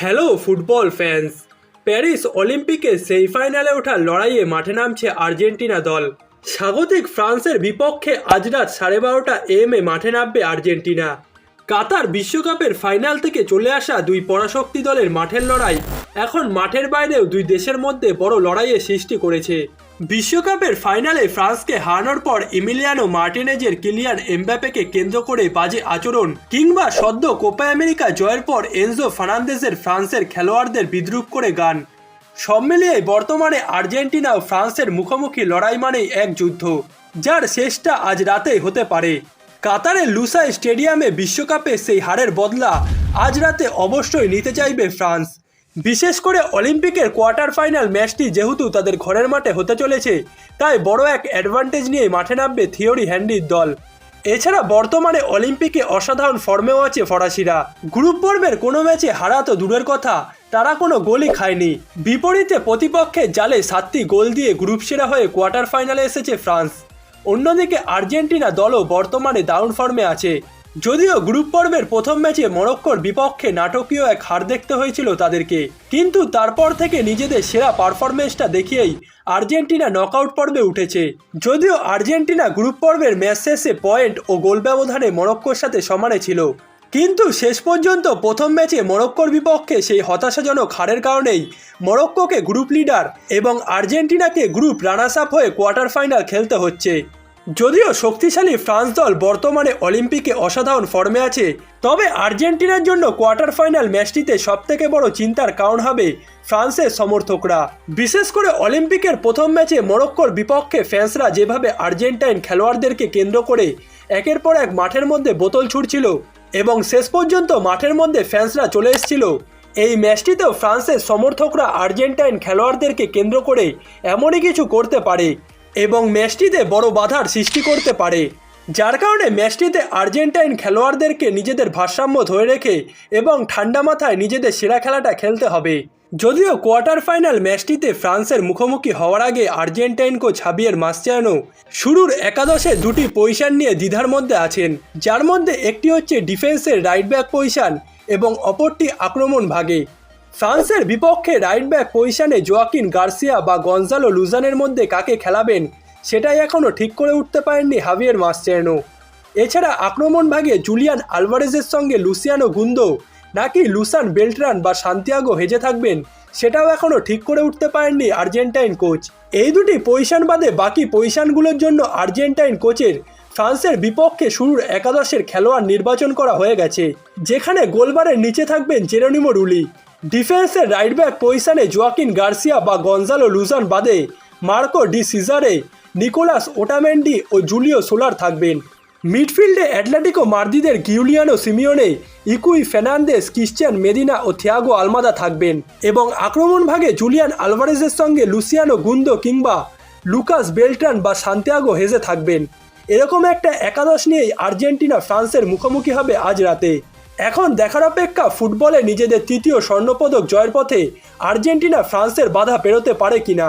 Hello football fans, Paris অলিম্পিকে সেমিফাইনালে ওঠার লড়াইয়ে মাঠে নামছে আর্জেন্টিনা দল। স্বাগতিক ফ্রান্সের বিপক্ষে আজ রাত সাড়ে বারোটা এম এ মাঠে নামবে আর্জেন্টিনা। কাতার বিশ্বকাপের ফাইনাল থেকে চলে আসা দুই পরাশক্তি দলের মাঠের লড়াই এখন মাঠের বাইরেও দুই দেশের মধ্যে বড় লড়াইয়ের সৃষ্টি করেছে। বিশ্বকাপের ফাইনালে ফ্রান্সকে হারানোর পর ইমিলিয়ানো মার্টিনেজের কিলিয়ান এমব্যাপেকে কেন্দ্র করে বাজে আচরণ কিংবা সদ্য কোপা আমেরিকা জয়ের পর এনজো ফার্নান্দেজের ফ্রান্সের খেলোয়াড়দের বিদ্রুপ করে গান। সব মিলিয়ে বর্তমানে আর্জেন্টিনা ও ফ্রান্সের মুখোমুখি লড়াই মানেই এক যুদ্ধ, যার শেষটা আজ রাতেই হতে পারে। কাতারের লুসাই স্টেডিয়ামে বিশ্বকাপে সেই হারের বদলা আজ রাতে অবশ্যই নিতে চাইবে ফ্রান্স। বিশেষ করে অলিম্পিকের কোয়ার্টার ফাইনাল ম্যাচটি যেহেতু তাদের ঘরের মাঠে হতে চলেছে, তাই বড় এক অ্যাডভান্টেজ নিয়ে মাঠে নামবে থিওরি হ্যান্ডির দল। এছাড়া বর্তমানে অলিম্পিকে অসাধারণ ফর্মেও আছে ফরাসিরা। গ্রুপ পর্বের কোনো ম্যাচে হারা তো দূরের কথা, তারা কোনো গোলই খায়নি। বিপরীতে প্রতিপক্ষের জালে সাতটি গোল দিয়ে গ্রুপ সেরা হয়ে কোয়ার্টার ফাইনালে এসেছে ফ্রান্স। অন্যদিকে আর্জেন্টিনা দলও বর্তমানে দারুণ ফর্মে আছে। যদিও গ্রুপ পর্বের প্রথম ম্যাচে মরক্কোর বিপক্ষে নাটকীয় এক হার দেখতে হয়েছিল তাদেরকে। কিন্তু তারপর থেকে নিজেদের সেরা পারফরমেন্সটা দেখিয়েই আর্জেন্টিনা নকআউট পর্বে উঠেছে। যদিও আর্জেন্টিনা গ্রুপ পর্বের ম্যাচ শেষে পয়েন্ট ও গোল ব্যবধানে মরক্কোর সাথে সমানে ছিল। কিন্তু শেষ পর্যন্ত প্রথম ম্যাচে মরক্কোর বিপক্ষে সেই হতাশাজনক হারের কারণেই মরক্কোকে গ্রুপ লিডার এবং আর্জেন্টিনাকে গ্রুপ রানার্স আপ হয়ে কোয়ার্টার ফাইনাল খেলতে হচ্ছে। যদিও শক্তিশালী ফ্রান্স দল বর্তমানে অলিম্পিকে অসাধারণ ফর্মে আছে, তবে আর্জেন্টিনার জন্য কোয়ার্টার ফাইনাল ম্যাচটিতে সবথেকে বড় চিন্তার কারণ হবে ফ্রান্সের সমর্থকরা। বিশেষ করে অলিম্পিকের প্রথম ম্যাচে মরক্কোর বিপক্ষে ফ্যান্সরা যেভাবে আর্জেন্টাইন খেলোয়াড়দেরকে কেন্দ্র করে একের পর এক মাঠের মধ্যে বোতল ছুটছিল এবং শেষ পর্যন্ত মাঠের মধ্যে ফ্যান্সরা চলে এসেছিল, এই ম্যাচটিতেও ফ্রান্সের সমর্থকরা আর্জেন্টাইন খেলোয়াড়দেরকে কেন্দ্র করে এমনই কিছু করতে পারে। এবং ম্যাচটিতে বড় বাধার সৃষ্টি করতে পারে, যার কারণে ম্যাচটিতে আর্জেন্টাইন খেলোয়াড়দেরকে নিজেদের ভারসাম্য ধরে রেখে এবং ঠান্ডা মাথায় নিজেদের সেরা খেলাটা খেলতে হবে। যদিও কোয়ার্টার ফাইনাল ম্যাচটিতে ফ্রান্সের মুখোমুখি হওয়ার আগে আর্জেন্টাইন কোচ হাবিয়ের মাস্টায়ানো শুরুর একাদশে দুটি পজিশন নিয়ে দ্বিধার মধ্যে আছেন, যার মধ্যে একটি হচ্ছে ডিফেন্সের রাইট ব্যাক পজিশন এবং অপরটি আক্রমণ ভাগে। ফ্রান্সের বিপক্ষে রাইট ব্যাক পজিশনে জোয়াকিন গার্সিয়া বা গনজালো লুজানের মধ্যে কাকে খেলাবেন, সেটাই এখনও ঠিক করে উঠতে পারেননি হাভিয়ের মাস্টায়ানো এছাড়া আক্রমণ ভাগে জুলিয়ান আলভারেজের সঙ্গে লুসিয়ানো গুন্দো নাকি লুসান বেল্টরান বা সান্তিয়াগো হেজে থাকবেন, সেটাও এখনও ঠিক করে উঠতে পারেননি আর্জেন্টাইন কোচ এই দুটি পজিশন বাদে বাকি পজিশনগুলোর জন্য আর্জেন্টাইন কোচের ফ্রান্সের বিপক্ষে শুরুর একাদশের খেলোয়াড় নির্বাচন করা হয়ে গেছে, যেখানে গোলবারের নিচে থাকবেন জেরোনিমো রুলি ডিফেন্সের রাইট ব্যাক পজিশনে জোয়াকিন গার্সিয়া বা গঞ্জালো লুজান বাদে Marco Di Cesare Nicolas Otamendi ও জুলিও সোলার থাকবেন। মিডফিল্ডে Atletico মার্দিদের Giuliano Simeone, Equi Fernandez, Cristian Medina ও থিয়াগো আলমাদা থাকবেন এবং আক্রমণ ভাগে জুলিয়ান আলভারেজের সঙ্গে লুসিয়ানো গুন্দো কিংবা লুকাস বেল্ট্রান বা সান্তিয়াগো হেজে থাকবেন। এরকম একটা একাদশ নিয়েই আর্জেন্টিনা, ফ্রান্সের মুখোমুখি হবে আজ রাতে। এখন দেখার অপেক্ষা ফুটবলে নিজেদের তৃতীয় স্বর্ণপদক জয়ের পথে আর্জেন্টিনা ফ্রান্সের বাধা পেরোতে পারে কিনা?